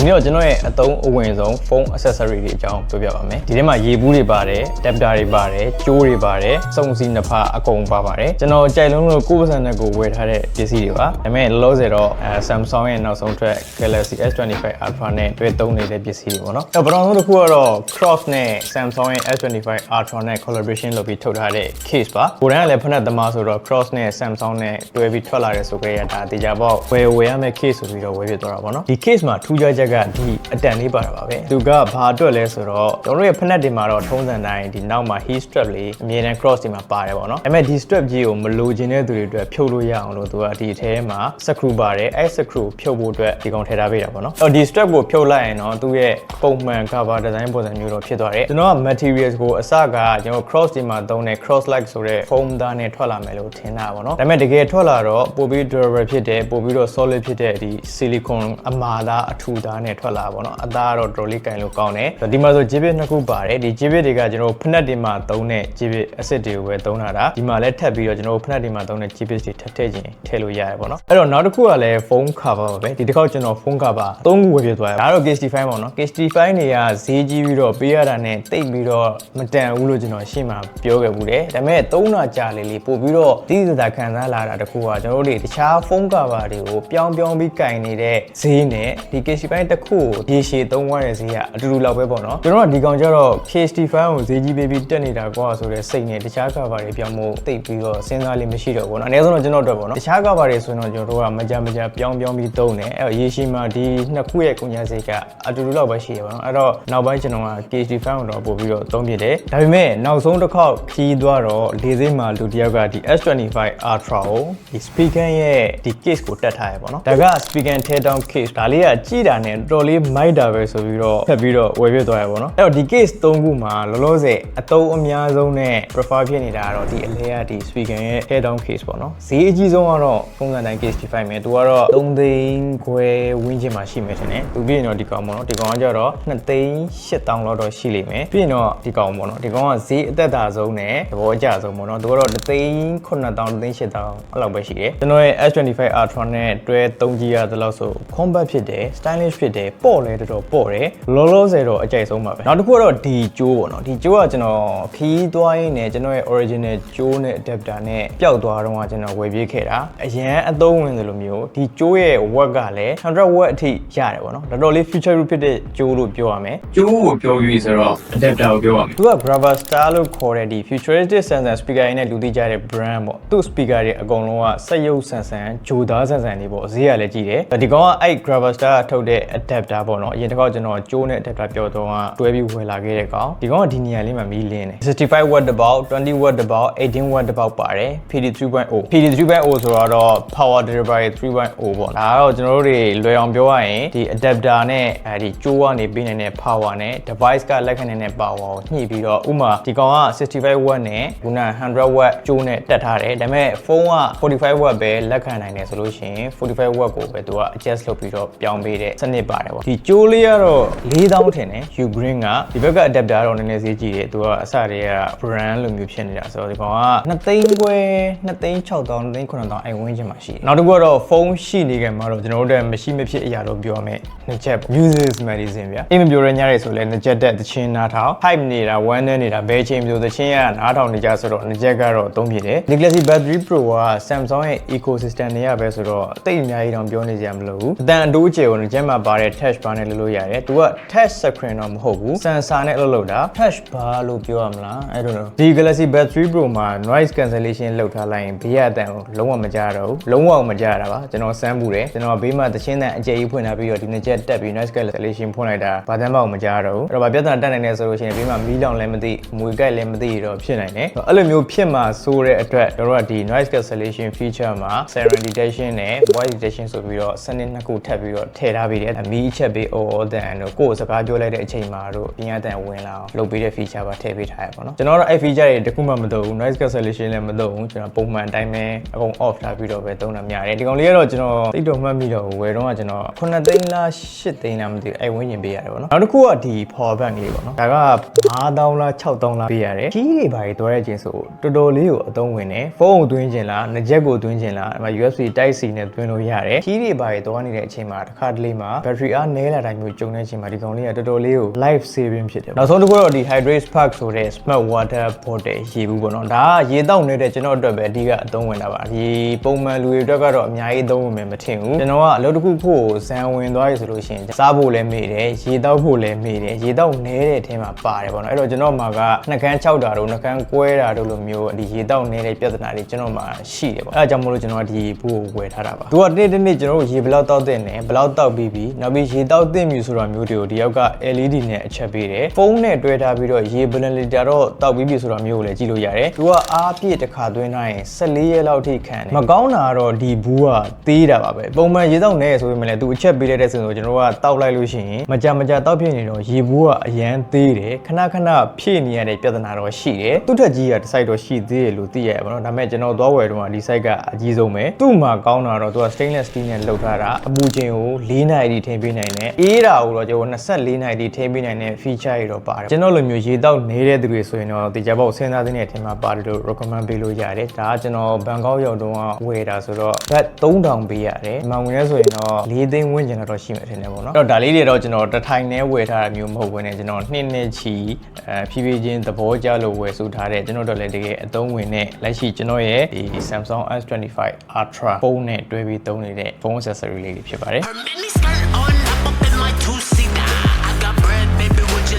ဒီနေ့တော့ကျွန်တော်ရဲ့အသုံးအဝင်ဆုံးဖုန်း accessory တွေအကြောင်းပြောပြပါမယ်ဒီထဲမှာရေဘူးတွေပါတယ် adapter တွေပါတယ်ကြိုးတွေပါတယ်စုံစီနှစ်ဖာအကုန်ပါပါတယ်ကျွန်တော်ကြိုက်လုံးလို့ကိုယ့်ပစံနဲ့ကိုယ်ဝယ်ထားတဲ့ပစ္စည်းတွေပါဒါပေမဲ့လောလောဆယ်တော့အဲ Samsung ရဲ့နောက်ဆုံးထွက် Galaxy S25 Ultra နဲ့တွဲသုံးနေတဲ့ပစ္စည်းတွေပေါ့နော်အဲ့တော့ပထမဆုံးတစ်ခုကတော့ Cross နဲ့ Samsung ရဲ့ S25 Ultra နဲ့ collaboration လုပ်ပြီးထုတ်ထားတဲ့ case ပါကိုယ်တိုင်ကလည်းဖက်နဲ့သမားဆိုတော့ Cross နဲ့ Samsung နဲ့တွဲပြီးထွက်လာတဲ့ဆိုကြရတာတေချာပေါ့ဝယ်ဝယ်ရမယ့် case ဆိုပြီးတော့ဝယ်ဖြစ်သွားတာပေါ့နော်ဒီ case မှာထူးခြားချက်ကဒီအတန်လေးပါတာပါပဲသူကဘာအတွက်လဲဆိုတော့ကျွန်တော်တို့ရဲ့ဖက်နဲ့တွေမှာတော့ထုံးစံတိုင်းဒီနောက်မှာ heat strap လေးအမြဲတမ်း cross တွေမှာပါတယ်ပေါ့နော်ဒါပေမဲ့ဒီ strap ကြီးကိုမလိုချင်တဲ့သူတွေအတွက်ဖြုတ်လို့ရအောင်လို့သူကဒီအထဲမှာ screw ပါတယ်အဲ screw ဖြုတ်ဖို့အတွက်ဒီကောင်ထည့်ထားပေးတာပေါ့နော်အော်ဒီ strap ကိုဖြုတ်လိုက်ရင်တော့သူ့ရဲ့ပုံမှန် cover design ပုံစံမျိုးတော့ဖြစ်သွားတယ်ကျွန်တော်က materials ကိုအစကကျွန်တော် cross ဒီမှာသုံးတဲ့ cross like ဆိုတဲ့ foam သားနဲ့ထွက်လာမယ်လို့ထင်တာပေါ့နော်ဒါပေမဲ့တကယ်ထွက်လာတော့ပိုပြီး durable ဖြစ်တယ်ပိုပြီးတော့ solid ဖြစ်တဲ့ဒီ silicone အမာသားအထူသားနဲ့ထွက်လာပါပေါ့နော်အသားကတော့တော်တော်လေးကင်လို့ကောင်းတယ်ဒီမှာဆို jibit နှစ်ခုပါတယ်ဒီ jibit တွေကကျွန်တော်ဖက်နက်တွေမှာသုံးတဲ့ jibit acid တွေကိုပဲသုံးတာဒါဒီမှာလည်းထပ်ပြီးတော့ကျွန်တော်ဖက်နက်တွေမှာသုံးတဲ့ jibit တွေထပ်ထည့်ခြင်းထည့်လို့ရတယ်ပေါ့နော်အဲ့တော့နောက်တစ်ခုကလည်း phone cover ပါပဲဒီတစ်ခေါက်ကျွန်တော် phone cover သုံးခုဝယ်ပြသွားတယ်ဒါကတော့ KST5 ပေါ့နော် KST5 တွေကဈေးကြီးပြီးတော့ပေးရတာနဲ့တိတ်ပြီးတော့မတန်ဘူးလို့ကျွန်တော်ရှေ့မှာပြောခဲ့ဘူးတယ်ဒါပေမဲ့သုံးတာကြာလေလေပို့ပြီးတော့ဒီစတာခံစားလာတာတစ်ခုကကျွန်တော်တို့တွေတခြား phone cover တွေကိုပြောင်းပြောင်းပြီးကင်နေတဲ့ဈေးနဲ့ဒီ KST5 တစ်ခုကိုရေရှည်သုံးရတဲ့ဈေးကအတူတူလောက်ပဲပေါ့နော်ကျွန်တော်ကဒီကောင်ကျတော့ KST5 ကိုဈေးကြီးပေးပြီးတက်နေတာကွာဆိုတဲ့စိတ်နဲ့တခြား cover တွေပြောင်းဖို့တိတ်ပြီးတော့စဉ်းစားလေးမရှိတော့ဘူးနော်အနည်းဆုံးတော့ကျွန်တော်တို့ပေါ့နော်တခြား cover တွေဆိုရင်တော့ကျွန်တော်တို့ကမကြမကြပြောင်းပြောင်းပြီးသုံးတယ်အဲ့တော့ရေရှည်မှာဒီနှစ်ခုရဲ့ကုန်ကျစရိတ်ကအတူတူလောက်ပဲရှိရပါတော့အဲ့တော့နောက်ပိုင်းကျွန်တော်က KST5 ကိုတော့ပို့ပြီးတော့သုံးပြတယ်ဒါပေမဲ့နောက်ဆုံးတစ်ခေါက်ခီးသွားတော့လေစိမ့်မှာလူတစ်ယောက်ကဒီ S25 Ultra ကိုဒီ speaker ရဲ့ဒီ case ကိုတက်ထားရပေါ့နော်ဒါက speaker tear down case ဒါလေးကကြည့်တာနဲ့တော်တော်လေးမိုက်တာပဲဆိုပြီးတော့ဖက်ပြီးတော့ဝယ်ပြသွားရပေါ့နော်အဲ့တော့ဒီ case ၃ခုမှာလောလောဆယ်အသုံးအများဆုံးနဲ့ prefer ဖြစ်နေတာကတော့ဒီအလဲကဒီ speaker ရဲ့ tear down case ပေါ့နော်ဈေးအကြီးဆုံးကတော့ပုံစံတိုင်း case 5မယ်သူကတော့3သိန်းခွဲဝန်းကျင်မှာရှိမယ်ထင်တယ်သူပြီးရင်တော့ဒီကောင်ပေါ့နော်ဒီကောင်ကကြတော့2သိန်း8000လောက်တော့ရှိလိမ့်မယ်ပြီးရင်တော့ဒီကောင်ပေါ့နော်ဒီကောင်ကဈေးအသက်သာဆုံးနဲ့သဘောကျဆုံးပေါ့နော်သူကတော့2သိန်း9000 2သိန်း8000အဲ့လောက်ပဲရှိတယ်ကျွန်တော်ရဲ့ S25 Ultra နဲ့တွဲ3 GB သလောက်ဆို compact ဖြစ်တယ် stylish ဖြစ်တယ်ပေါ့လဲတော်တော်ပေါ့တယ်လောလောဆယ်တော့အကြိုက်ဆုံးပါပဲနောက်တစ်ခုကတော့ဒီကျိုးပေါ့နော်ဒီကျိုးကကျွန်တော်ခီးသွားရင်းနဲ့ကျွန်တော်ရဲ့ original ကျိုးနဲ့ adapter နဲ့ပျောက်သွားတော့ကကျွန်တော်ဝယ်ပြေးခဲ့တာအရန်အသုံးဝင်တယ်လို့မျိုးဒီကျိုးရဲ့ work ကလည်း100 watt အထိရတယ်ပေါ့နော်တော်တော်လေး feature ဖြစ်တဲ့ကျိုးလို့ပြောရမယ်ကျိုးကိုပြောပြီးဆိုတော့ adapter ကိုပြောပါမယ်သူက Brava Star လို့ခေါ်တဲ့ဒီ futuristic sensor speaker ရင်းနဲ့လူသိကြတဲ့ brand ပေါ့သူ့ speaker တွေအကုန်လုံးကစက်ရုပ်ဆန်ဆန်ဂျိုသားဆန်ဆန်တွေပေါ့ဈေးကလည်းကြီးတယ်ဒီကောင်ကအဲ့ Brava Star ကထုတ်တဲ့ adapter ပေါ့နော်အရင်တစ်ခါကျွန်တော်ကျိုးနဲ့ adapter ပြောတော့ကတွဲပြီးဝယ်လာခဲ့တဲ့ကောင်ဒီကောင်ကဒီနေရာလေးမှာမီးလင်းတယ်65 watt တစ်ပေါက်20 watt တစ်ပေါက်18 watt တစ်ပေါက်ပါတယ် PD 3.0 PD 3.0ဆိုတော့ power delivery 3.0ပေါ့ဒါကတော့ကျွန်တော်တို့တွေလွယ်အောင်ပြောရရင်ဒီ adapter နဲ့အဲဒီကျိုးကနေပေးနိုင်တဲ့ power နဲ့ device ကလက်ခံနိုင်တဲ့ power ကိုညှိပြီးတော့ဥမာဒီကောင်က65 watt နဲ့ခုန100 watt ကျိုးနဲ့တက်ထားတယ်ဒါပေမဲ့ဖုန်းက45 watt ပဲလက်ခံနိုင်တယ်ဆိုလို့ရှိရင်45 watt ကိုပဲသူက adjust လုပ်ပြီးတော့ပြောင်းပေးတဲ့စနစ်ပါတယ်ပေါ့ဒီကျိုးလေးကတော့4000ထင်တယ် Ugreen ကဒီဘက်က adapter တော့နည်းနည်းဈေးကြီးတယ်သူကအစတည်းက brand လိုမျိုးဖြစ်နေတာဆိုတော့ဒီကောင်က2သိန်းခွဲ2သိန်း6000 2သိန်း9000အဲ့ဝန်းကျင်မှာရှိတယ်နောက်တစ်ခုကတော့ဖုန်းရှိနေကြမှာတော့ကျွန်တော်တို့လည်းမရှိမဖြစ်အရာတော့ပြောမယ်နှစ်ချက်ပေါ့ Music Medicine ဗျာအိမ်မပြောရညရဲဆိုလဲနှစ်ချက်တက်သချင်းနားထောင် hype နေတာ one နဲ့နေတာဘယ်ချိန်မျိုးသချင်းရနားထောင်နေကြဆိုတော့နှစ်ချက်ကတော့သုံးဖြစ်တယ် Galaxy Battery Pro က Samsung ရဲ့ ecosystem တွေရပဲဆိုတော့တိတ်အများကြီးတော့ပြောနေကြမလို့ဘူးအတန်အတိုးကျယ်ကိုနှစ်ချက်မှာပါတဲ့ touch bar နဲ့လုပ်လို့ရတယ်သူက touch screen တော့မဟုတ်ဘူး sensor နဲ့လုပ်လို့တာ touch bar လို့ပြောရမလားအဲ့လိုတော့ဒီ Galaxy Battery Pro မှာ noise cancellation လုပ်ထားလိုက်ရင်ဘေးကအတန်ကိုလုံးဝမကြားတော့ဘူးလုံးဝမကြားရတာပါကျွန်တော်စမ်းမှုတယ်ကျွန်တော်ဘေးမှာသချင်းတန်အကျယ်ကြီးဖွင့်ထားပြီးတော့ဒီနှစ်ချက်တက်ပြီး noise cancellation ဖွင့်လိုက်တာဘာတမ်းမှမကြားတော့ဘူးအဲ့တော့ဗာပြဿနာတက်နိုင်တယ်ဆိုလို့ရှိရင်ဘေးမှာမီးလောင်လည်းမသိမွေကြိုက်လည်းမသိတော့ဖြစ်နိုင်တယ်အဲ့လိုမျိုးဖြစ်မှာဆိုတဲ့အတွက်တို့ကဒီ noise cancellation feature မှာ siren detection နဲ့ voice detection ဆိုပြီးတော့စနစ်နှစ်ခုထပ်ပြီးတော့ထည့်ထားပြီးတယ်မီးအချက်ပေး all တန်တို့ကိုယ်စကားပြောလိုက်တဲ့အချိန်မှာတို့ပြင်းရတန်ဝင်လာအောင်လုပ်ပေးတဲ့ feature ပါထည့်ပေးထားရပါတော့ကျွန်တော်တို့အဲ့ feature တွေတခုမှမသုံးဘူး noise cancellation လည်းမသုံးဘူးကျွန်တော်ပုံမှန်အတိုင်းပဲအကုန် off ထားပြီးတော့ပဲသုံးတာများတယ်ဒီကောင်လေးကတော့ကျွန်တော်တိတ်တော့မှတ်မိတော့ဘူးဝယ်တော့ကကျွန်တော်9သိန်းလား10သိန်းလားမသိဘူးအဲ့ဝင်းကျင်ပေးရတယ်ပေါ့နော်နောက်တစ်ခုကဒီ power bank လေးပေါ့နော်ဒါက5000လား6000လားပေးရတယ်ကြီးတွေဘာတွေတွဲရခြင်းဆိုတော်တော်လေးကိုအသုံးဝင်တယ်ဖုန်းကိုသွင်းခြင်းလားငကြက်ကိုသွင်းခြင်းလားဒီမှာ USB Type C နဲ့သွင်းလို့ရတယ်ကြီးတွေဘာတွေတွားနေတဲ့အချိန်မှာတစ်ခါတလေမှာဘ battery အားနည်းလာတိုင်းမျိုးကြုံတဲ့အချိန်မှာဒီကောင်လေးကတော်တော်လေးကို life saving ဖြစ်တယ်နောက်ဆုံးတစ်ခုတော့ဒီ hydrate spark ဆိုတဲ့ smart water bottle ရေဘူးပေါ့နော်ဒါကရေတောက်နေတဲ့ကျွန်တော်အတွက်ပဲအဓိကအသုံးဝင်တာပါဒီပုံမှန်လူတွေအတွက်ကတော့အများကြီးအသုံးဝင်မယ်မထင်ဘူးကျွန်တော်ကအလုပ်တစ်ခုဖို့ဇန်ဝင်သွားရဆိုလို့ရှိရင်စားဖို့လည်းမေ့တယ်ရေတောက်ဖို့လည်းမေ့တယ်ရေတောက်နည်းတဲ့အထင်းမှာပါတယ်ပေါ့နော်အဲ့တော့ကျွန်တော်မှာကနှကန်း6တာတို့နှကန်းကွဲတာတို့လိုမျိုးဒီရေတောက်နည်းတဲ့ပြဿနာတွေကျွန်တော်မှာရှိတယ်ပေါ့အဲ့ဒါကြောင့်မို့လို့ကျွန်တော်ကဒီဘူးကိုဝယ်ထားတာပါသူကနေ့တစ်နေ့ကျွန်တော်တို့ရေဘယ်လောက်တောက်တဲ့နဲ့ဘယ်လောက်တောက်ပြီးပြီနောက်ပြီးရေတောက်တဲ့မြူဆိုတာမျိုးတွေကိုဒီယောက်က LED နဲ့အချက်ပေးတယ်ဖုန်းနဲ့တွဲထားပြီးတော့ရေဘယ်နှလီတာတော့တောက်ပြီးပြီဆိုတာမျိုးကိုလည်းကြည့်လို့ရတယ်သူကအားပြည့်တစ်ခါသွင်းထားရင်14ရက်လောက်ထိခံတယ်မကောင်းတာကတော့ဒီဘူးကသေးတာပါပဲပုံမှန်ရေတောက်နေဆိုပေမဲ့လည်းသူအချက်ပေးတဲ့ဆိုရင်ကျွန်တော်တို့ကတောက်လိုက်လို့ရှိရင်မကြမကြတောက်ဖြစ်နေတော့ရေဘူးကအရန်သေးတယ်ခဏခဏဖြည့်နေရတဲ့ပြဿနာတော့ရှိတယ်သူ့ထက်ကြီးကတစ် site တော့ရှိသေးတယ်လို့သိရပါတော့ဒါပေမဲ့ကျွန်တော်သွားဝယ်တော့ဒီ site ကအကြီးဆုံးပဲသူ့မှာကောင်းတာတော့သူက stainless steel နဲ့လုပ်ထားတာအပူချိန်ကို4နာရီထိထည့်ပေးနိုင်တယ်အေးတာကိုတော့ကျွန်တော်24နာရီထိထည့်ပေးနိုင်တဲ့ feature တွေတော့ပါတယ်ကျွန်တော်လိုမျိုးရေတောက်နေတဲ့သူတွေဆိုရင်တော့ဒီကြပေါ့စဉ်းစားသင့်တဲ့အထင်မှာပါတယ်လို့ recommend ပေးလို့ရတယ်ဒါကကျွန်တော်ဘန်ကောက်ရောက်တော့ဝယ်တာဆိုတော့ဘတ်3000ပေးရတယ်ဒီမှာဝင်လဲဆိုရင်တော့4သိန်းဝန်းကျင်တော့ရှိမှထင်တယ်ပေါ့နော်အဲ့တော့ဒါလေးတွေတော့ကျွန်တော်တစ်ထိုင်နဲ့ဝယ်ထားတာမျိုးမဟုတ်ဘဲနဲ့ကျွန်တော်နှစ်နှစ်ချီအဲဖြည်းဖြည်းချင်းသဘောကျလို့ဝယ်ဆိုထားတဲ့ကျွန်တော်တို့လည်းတကယ်အသုံးဝင်တဲ့လက်ရှိကျွန်တော်ရဲ့ဒီ Samsung S25 Ultra ဖုန်းနဲ့တွဲပြီးသုံးနေတဲ့ဖုန်း accessory လေးတွေဖြစ်ပါတယ် Her mini skirt on